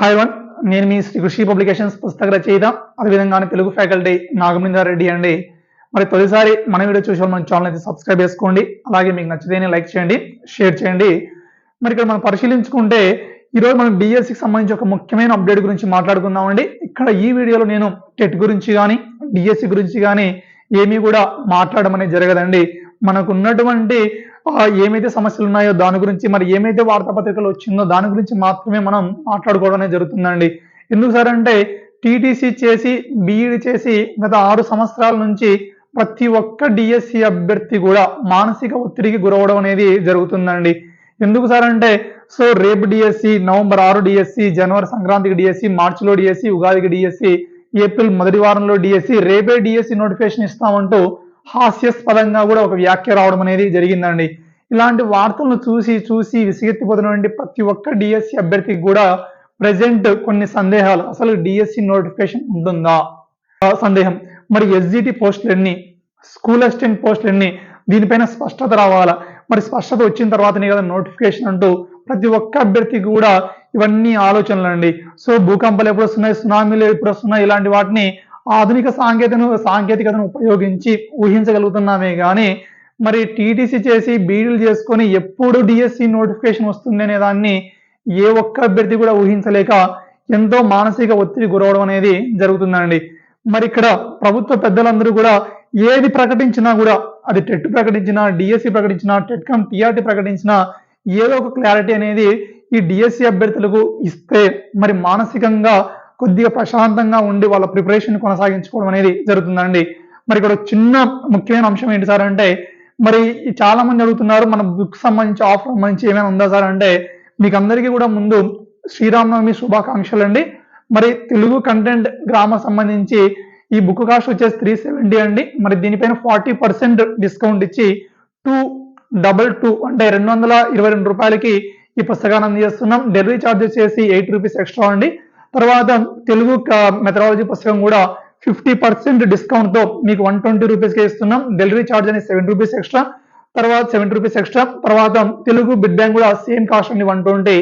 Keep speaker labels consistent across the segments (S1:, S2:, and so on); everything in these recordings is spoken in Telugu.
S1: హాయ్ వన్ నేను మీ శ్రీ కృషి పబ్లికేషన్స్ పుస్తక రచయిత అదేవిధంగానే తెలుగు ఫ్యాకల్టీ నాగమలిందర్ రెడ్డి అండి. మరి తొలిసారి మన వీడియో చూసే మన ఛానల్ అయితే సబ్స్క్రైబ్ చేసుకోండి. అలాగే మీకు నచ్చితేనే లైక్ చేయండి షేర్ చేయండి. మరి ఇక్కడ మనం పరిశీలించుకుంటే ఈరోజు మనం డిఎస్సికి సంబంధించి ఒక ముఖ్యమైన అప్డేట్ గురించి మాట్లాడుకుందామండి ఇక్కడ ఈ వీడియోలో నేను టెట్ గురించి కానీ డిఎస్సి గురించి కానీ ఏమీ కూడా మాట్లాడడం అనేది జరగదండి. మనకు ఉన్నటువంటి ఏమైతే సమస్యలు ఉన్నాయో దాని గురించి మరి ఏమైతే వార్తాపత్రికలు వచ్చిందో దాని గురించి మాత్రమే మనం మాట్లాడుకోవడం జరుగుతుందండి. ఎందుకు సార్ అంటే టీటీసీ చేసి బీఈడి చేసి గత ఆరు సంవత్సరాల నుంచి ప్రతి ఒక్క డిఎస్సి అభ్యర్థి కూడా మానసిక ఒత్తిడికి గురవడం అనేది జరుగుతుందండి. ఎందుకు సార్ అంటే సో రేపు డిఎస్సి నవంబర్ ఆరు డిఎస్సి జనవరి సంక్రాంతికి డిఎస్సి మార్చిలో డిఎస్సి ఉగాదికి డిఎస్సి ఏప్రిల్ మొదటి వారంలో డిఎస్సి రేపే డిఎస్సి నోటిఫికేషన్ ఇస్తామంటూ హాస్యాస్పదంగా కూడా ఒక వ్యాఖ్య రావడం అనేది జరిగిందండి. ఇలాంటి వార్తలను చూసి చూసి విసిగెత్తిపోతున్నటువంటి ప్రతి ఒక్క డిఎస్సి అభ్యర్థికి కూడా ప్రజెంట్ కొన్ని సందేహాలు. అసలు డిఎస్సి నోటిఫికేషన్ ఉంటుందా? సందేహం. మరి ఎస్జిటి పోస్టులు ఎన్ని స్కూల్ అసిస్టెంట్ పోస్టులు ఎన్ని దీనిపైన స్పష్టత రావాలా? మరి స్పష్టత వచ్చిన తర్వాతనే కదా నోటిఫికేషన్ అంటూ ప్రతి ఒక్క అభ్యర్థికి కూడా ఇవన్నీ ఆలోచనలు అండి సో భూకంపాలు ఎప్పుడు వస్తున్నాయి? సునామీలు ఎప్పుడు వస్తున్నాయి? ఇలాంటి వాటిని ఆధునిక సాంకేతికను సాంకేతికతను ఉపయోగించి ఊహించగలుగుతున్నామే కానీ మరి టీటీసీ చేసి బీడీలు చేసుకొని ఎప్పుడు డిఎస్సి నోటిఫికేషన్ వస్తుంది అనే దాన్ని ఏ ఒక్క అభ్యర్థి కూడా ఊహించలేక ఎంతో మానసిక ఒత్తిడి గురవడం అనేది జరుగుతుందండి. మరి ఇక్కడ ప్రభుత్వ పెద్దలందరూ కూడా ఏది ప్రకటించినా కూడా అది టెట్ ప్రకటించినా డిఎస్సి ప్రకటించినా టెట్కమ్ టీఆర్టీ ప్రకటించినా ఏదో ఒక క్లారిటీ అనేది ఈ డిఎస్సి అభ్యర్థులకు ఇస్తే మరి మానసికంగా కొద్దిగా ప్రశాంతంగా ఉండి వాళ్ళ ప్రిపరేషన్ కొనసాగించుకోవడం అనేది జరుగుతుందండి. మరి ఇక్కడ చిన్న ముఖ్యమైన అంశం ఏంటి సార్ అంటే మరి చాలా మంది అడుగుతున్నారు మన బుక్ సంబంధించి ఆఫర్ సంబంధించి ఏమైనా ఉందా సార్ అంటే మీకు అందరికీ కూడా ముందు శ్రీరామనవమి శుభాకాంక్షలు అండి. మరి తెలుగు కంటెంట్ గ్రామర్ సంబంధించి ఈ బుక్ కాస్ట్ వచ్చేసి త్రీ సెవెంటీ అండి. మరి దీనిపైన ఫార్టీ పర్సెంట్ డిస్కౌంట్ ఇచ్చి టూ డబల్ టూ అంటే రెండు వందల ఇరవై రెండు రూపాయలకి ఈ పుస్తకాన్ని అందజేస్తున్నాం. డెలివరీ ఛార్జ్ వచ్చేసి ఎయిట్ రూపీస్ ఎక్స్ట్రా అండి. తర్వాత తెలుగు మెథడాలజీ పుస్తకం కూడా ఫిఫ్టీ పర్సెంట్ డిస్కౌంట్తో మీకు వన్ ట్వంటీ రూపీస్కి ఇస్తున్నాం. డెలివరీ ఛార్జ్ అనేది సెవెన్ రూపీస్ ఎక్స్ట్రా తర్వాత సెవెన్ రూపీస్ ఎక్స్ట్రా తర్వాత తెలుగు బిడ్ బ్యాంక్ కూడా సేమ్ కాస్ట్ అండి వన్ ట్వంటీ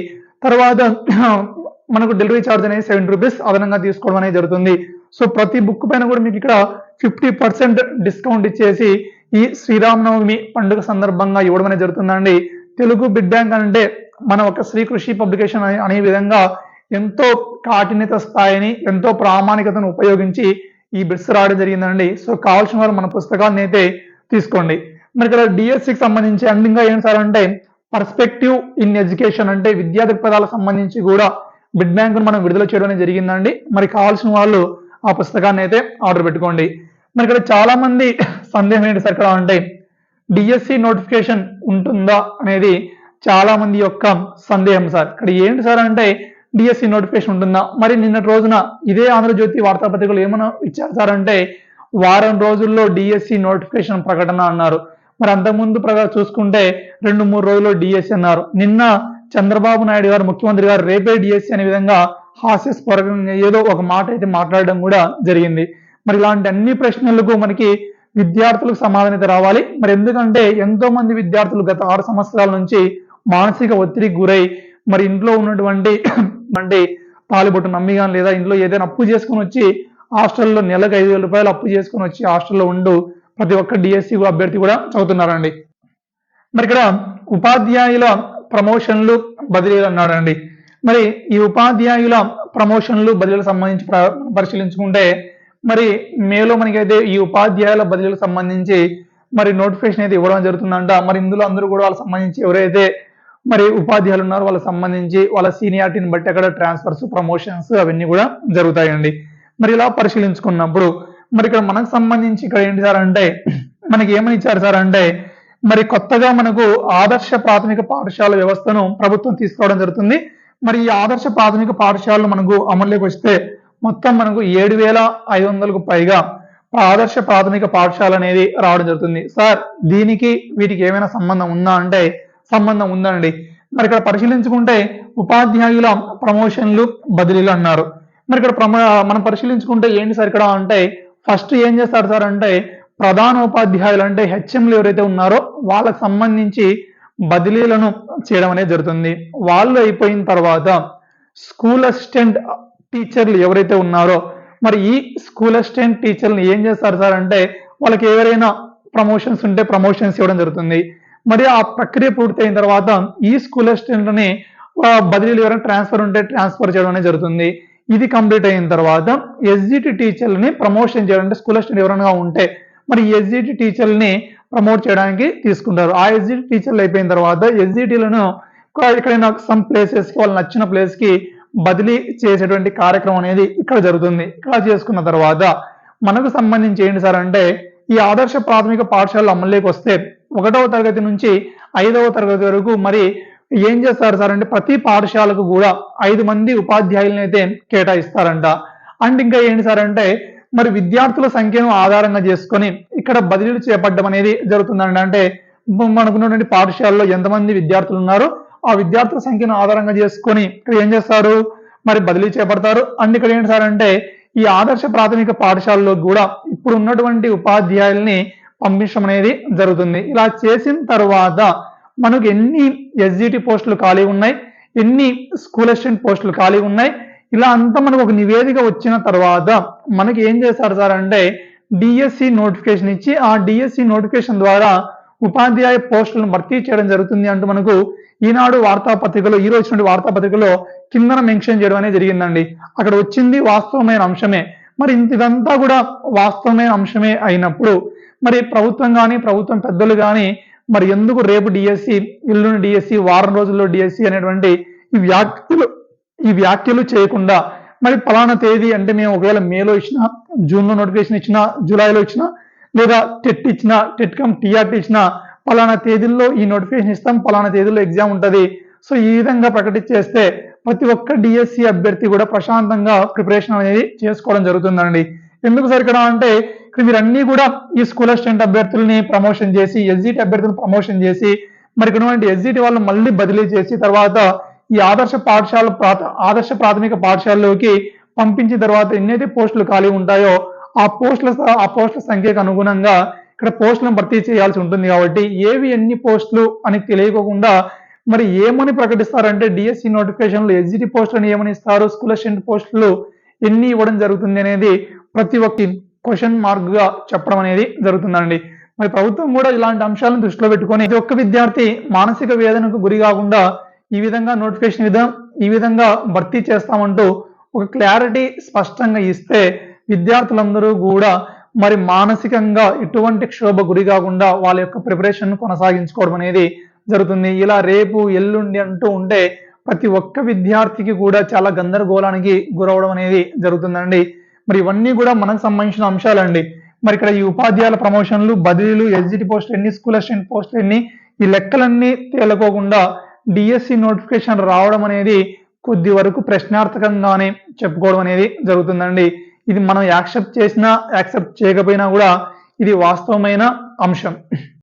S1: తర్వాత మనకు డెలివరీ ఛార్జ్ అనేది సెవెన్ రూపీస్ అదనంగా తీసుకోవడం అనేది జరుగుతుంది. సో ప్రతి బుక్ పైన కూడా మీకు ఇక్కడ ఫిఫ్టీ పర్సెంట్ డిస్కౌంట్ ఇచ్చేసి ఈ శ్రీరామనవమి పండుగ సందర్భంగా ఇవ్వడం అనేది జరుగుతుందండి. తెలుగు బిడ్ బ్యాంక్ అంటే మన ఒక శ్రీ కృషి పబ్లికేషన్ అనే విధంగా ఎంతో కాఠిన్యత స్థాయిని ఎంతో ప్రామాణికతను ఉపయోగించి ఈ బిట్స్ రావడం జరిగిందండి. సో కావాల్సిన వారు మన పుస్తకాన్ని అయితే తీసుకోండి. మరి ఇక్కడ డిఎస్సికి సంబంధించి అండ్ ఇంకా ఏం సార్ అంటే పర్స్పెక్టివ్ ఇన్ ఎడ్యుకేషన్ అంటే విద్యా దృక్పథాలకు సంబంధించి కూడా బిడ్ బ్యాంకును మనం విడుదల చేయడం జరిగిందండి. మరి కావాల్సిన వాళ్ళు ఆ పుస్తకాన్ని అయితే ఆర్డర్ పెట్టుకోండి. మరి ఇక్కడ చాలా మంది సందేహం ఏంటి సార్ ఇక్కడ అంటే డిఎస్సి నోటిఫికేషన్ ఉంటుందా అనేది చాలా మంది యొక్క సందేహం సార్. ఇక్కడ ఏంటి సార్ అంటే డిఎస్సి నోటిఫికేషన్ ఉంటుందా? మరి నిన్నటి రోజున ఇదే ఆంధ్రజ్యోతి వార్తాపత్రికలు ఏమైనా ఇచ్చేస్తారంటే వారం రోజుల్లో డిఎస్సి నోటిఫికేషన్ ప్రకటన అన్నారు. మరి అంతకుముందు ప్రకారం చూసుకుంటే రెండు మూడు రోజుల్లో డిఎస్సి అన్నారు. నిన్న చంద్రబాబు నాయుడు గారు ముఖ్యమంత్రి గారు రేపే డిఎస్సి అనే విధంగా హాస్యాస్పరంగా ఏదో ఒక మాట అయితే మాట్లాడడం కూడా జరిగింది. మరి ఇలాంటి అన్ని ప్రశ్నలకు మనకి విద్యార్థులకు సమాధానత రావాలి. మరి ఎందుకంటే ఎంతో మంది విద్యార్థులు గత ఆరు సంవత్సరాల నుంచి మానసిక ఒత్తిడికి గురై మరి ఇంట్లో ఉన్నటువంటి బండి పాలుబొట్టు నమ్మి కానీ లేదా ఇంట్లో ఏదైనా అప్పు చేసుకొని వచ్చి హాస్టల్లో నెలకు ఐదు వేల రూపాయలు అప్పు చేసుకొని వచ్చి హాస్టల్లో ఉండు ప్రతి ఒక్క డిఎస్సి అభ్యర్థి కూడా చదువుతున్నారండి. మరి ఇక్కడ ఉపాధ్యాయుల ప్రమోషన్లు బదిలీలు అన్నాడండి మరి ఈ ఉపాధ్యాయుల ప్రమోషన్లు బదిలీలకు సంబంధించి పరిశీలించుకుంటే మరి మేలో మనకైతే ఈ ఉపాధ్యాయుల బదిలీలకు సంబంధించి మరి నోటిఫికేషన్ అయితే ఇవ్వడం జరుగుతుందంట. మరి ఇందులో అందరూ కూడా వాళ్ళకి సంబంధించి ఎవరైతే మరి ఉపాధ్యాయులు ఉన్నారు. వాళ్ళకి సంబంధించి వాళ్ళ సీనియారిటీని బట్టి అక్కడ ట్రాన్స్ఫర్స్ ప్రమోషన్స్ అవన్నీ కూడా జరుగుతాయండి. మరి ఇలా పరిశీలించుకున్నప్పుడు మరి ఇక్కడ మనకు సంబంధించి ఇక్కడ ఏంటి సార్ అంటే మనకి ఏమని ఇచ్చారు సార్ అంటే మరి కొత్తగా మనకు ఆదర్శ ప్రాథమిక పాఠశాల వ్యవస్థను ప్రభుత్వం తీసుకురావడం జరుగుతుంది. మరి ఈ ఆదర్శ ప్రాథమిక పాఠశాలలు మనకు అమల్లోకి వస్తే మొత్తం మనకు ఏడు వేల ఐదు వందలకు పైగా ఆదర్శ ప్రాథమిక పాఠశాల అనేది రావడం జరుగుతుంది. సార్ దీనికి వీటికి ఏమైనా సంబంధం ఉందా అంటే సంబంధం ఉందండి. మరి ఇక్కడ పరిశీలించుకుంటే ఉపాధ్యాయుల ప్రమోషన్లు బదిలీలు అన్నారు. మరి ఇక్కడ మనం పరిశీలించుకుంటే ఏంటి సార్ ఇక్కడ అంటే ఫస్ట్ ఏం చేస్తారు సార్ అంటే ప్రధాన ఉపాధ్యాయులు అంటే హెచ్ఎంలు ఎవరైతే ఉన్నారో వాళ్ళకు సంబంధించి బదిలీలను చేయడం అనేది జరుగుతుంది. వాళ్ళు అయిపోయిన తర్వాత స్కూల్ అసిస్టెంట్ టీచర్లు ఎవరైతే ఉన్నారో మరి ఈ స్కూల్ అసిస్టెంట్ టీచర్లు ఏం చేస్తారు సార్ అంటే వాళ్ళకి ఎవరైనా ప్రమోషన్స్ ఉంటే ప్రమోషన్స్ ఇవ్వడం జరుగుతుంది. మరి ఆ ప్రక్రియ పూర్తయిన తర్వాత ఈ స్కూల్ అసిస్టెంట్లని బదిలీలు ఎవరైనా ట్రాన్స్ఫర్ ఉంటే ట్రాన్స్ఫర్ చేయడం అనేది జరుగుతుంది. ఇది కంప్లీట్ అయిన తర్వాత ఎస్జిటి టీచర్లని ప్రమోషన్ చేయడం అంటే స్కూల్ అసిస్టెంట్ ఎవరైనా ఉంటే మరి ఎస్జిటి టీచర్ని ప్రమోట్ చేయడానికి తీసుకుంటారు. ఆ ఎస్జిటి టీచర్లు అయిపోయిన తర్వాత ఎస్జిటీలను ఎక్కడైనా సమ్ ప్లేసెస్కి వాళ్ళు నచ్చిన ప్లేస్కి బదిలీ చేసేటువంటి కార్యక్రమం అనేది ఇక్కడ జరుగుతుంది. ఇక్కడ చేసుకున్న తర్వాత మనకు సంబంధించి ఏంటి సార్ అంటే ఈ ఆదర్శ ప్రాథమిక పాఠశాల అమల్లోకి వస్తే ఒకటవ తరగతి నుంచి ఐదవ తరగతి వరకు మరి ఏం చేస్తారు సార్? అంటే ప్రతి పాఠశాలకు కూడా ఐదు మంది ఉపాధ్యాయులను అయితే కేటాయిస్తారంట. అండ్ ఇంకా ఏంటి సార్ అంటే మరి విద్యార్థుల సంఖ్యను ఆధారంగా చేసుకొని ఇక్కడ బదిలీలు చేపట్టడం అనేది జరుగుతుందండి అంటే మనకున్నటువంటి పాఠశాలలో ఎంతమంది విద్యార్థులు ఉన్నారో? ఆ విద్యార్థుల సంఖ్యను ఆధారంగా చేసుకొని ఇక్కడ ఏం చేస్తారు? మరి బదిలీ చేపడతారు. అండ్ ఇక్కడ ఏంటి సార్ అంటే ఈ ఆదర్శ ప్రాథమిక పాఠశాలలో కూడా ఇప్పుడు ఉన్నటువంటి ఉపాధ్యాయుల్ని పంపించడం అనేది జరుగుతుంది. ఇలా చేసిన తర్వాత మనకు ఎన్ని ఎస్జిటి పోస్టులు ఖాళీ ఉన్నాయి ఎన్ని స్కూల్ అసిస్టెంట్ పోస్టులు ఖాళీ ఉన్నాయి ఇలా అంతా మనకు ఒక నివేదిక వచ్చిన తర్వాత మనకి ఏం చేస్తారు సార్ అంటే డిఎస్సి నోటిఫికేషన్ ఇచ్చి ఆ డిఎస్సి నోటిఫికేషన్ ద్వారా ఉపాధ్యాయ పోస్టులను భర్తీ చేయడం జరుగుతుంది అంటూ మనకు ఈనాడు వార్తాపత్రికలో ఈ రోజు వార్తాపత్రికలో కిందన మెన్షన్ చేయడం అనేది జరిగిందండి. అక్కడ వచ్చింది వాస్తవమైన అంశమే. మరి ఇదంతా కూడా వాస్తవమైన అంశమే అయినప్పుడు మరి ప్రభుత్వం కానీ ప్రభుత్వం పెద్దలు కానీ మరి ఎందుకు రేపు డిఎస్సి ఇల్లుని డిఎస్సి వారం రోజుల్లో డిఎస్సి అనేటువంటి ఈ వ్యాఖ్యలు ఈ వ్యాఖ్యలు చేయకుండా మరి ఫలానా తేదీ అంటే మేము ఒకవేళ మేలో ఇచ్చిన జూన్లో నోటిఫికేషన్ ఇచ్చినా జూలైలో ఇచ్చినా లేదా టెట్ ఇచ్చిన టెట్ కమ్ టీఆర్టీ ఇచ్చిన పలానా తేదీల్లో ఈ నోటిఫికేషన్ ఇస్తాం ఫలానా తేదీలో ఎగ్జామ్ ఉంటుంది. సో ఈ విధంగా ప్రకటించేస్తే ప్రతి ఒక్క డిఎస్సి అభ్యర్థి కూడా ప్రశాంతంగా ప్రిపరేషన్ అనేది చేసుకోవడం జరుగుతుందండి. ఎందుకు సరికడం అంటే ఇక్కడ మీరు అన్ని కూడా ఈ స్కూల్ అసిస్టెంట్ అభ్యర్థుల్ని ప్రమోషన్ చేసి ఎస్జిటి అభ్యర్థులను ప్రమోషన్ చేసి మరి ఇక్కడ ఎస్జిటి వాళ్ళు మళ్ళీ బదిలీ చేసి తర్వాత ఈ ఆదర్శ పాఠశాల ఆదర్శ ప్రాథమిక పాఠశాలలోకి పంపించిన తర్వాత ఎన్నైతే పోస్టులు ఖాళీ ఉంటాయో ఆ పోస్టుల ఆ పోస్టుల సంఖ్యకు అనుగుణంగా ఇక్కడ పోస్టులను భర్తీ చేయాల్సి ఉంటుంది కాబట్టి ఏవి ఎన్ని పోస్టులు అని తెలియకోకుండా మరి ఏమని ప్రకటిస్తారంటే డిఎస్సి నోటిఫికేషన్లు ఎస్జిటి పోస్టులను ఏమని ఇస్తారు స్కూల్ అసిస్టెంట్ పోస్టులు ఎన్ని ఇవ్వడం జరుగుతుంది అనేది ప్రతి ఒక్క క్వశ్చన్ మార్క్గా చెప్పడం అనేది జరుగుతుందండి. మరి ప్రభుత్వం కూడా ఇలాంటి అంశాలను దృష్టిలో పెట్టుకొని ప్రతి ఒక్క విద్యార్థి మానసిక వేదనకు గురి కాకుండా ఈ విధంగా నోటిఫికేషన్ విధానం ఈ విధంగా భర్తీ చేస్తామంటూ ఒక క్లారిటీ స్పష్టంగా ఇస్తే విద్యార్థులందరూ కూడా మరి మానసికంగా ఎటువంటి క్షోభ గురి కాకుండా వాళ్ళ యొక్క ప్రిపరేషన్ కొనసాగించుకోవడం అనేది జరుగుతుంది. ఇలా రేపు ఎల్లుండి అంటూ ఉంటే ప్రతి ఒక్క విద్యార్థికి కూడా చాలా గందరగోళానికి గురవడం అనేది జరుగుతుందండి. మరి ఇవన్నీ కూడా మనకు సంబంధించిన అంశాలండి. మరి ఇక్కడ ఈ ఉపాధ్యాయుల ప్రమోషన్లు బదిలీలు ఎస్జిటి పోస్ట్ ఎన్ని స్కూల్ అసిస్టెంట్ పోస్ట్ ఎన్ని ఈ లెక్కలన్నీ తేలకోకుండా డిఎస్సి నోటిఫికేషన్ రావడం అనేది కొద్ది వరకు ప్రశ్నార్థకంగానే చెప్పుకోవడం అనేది జరుగుతుందండి. ఇది మనం యాక్సెప్ట్ చేసినా యాక్సెప్ట్ చేయకపోయినా కూడా ఇది వాస్తవమైన అంశం.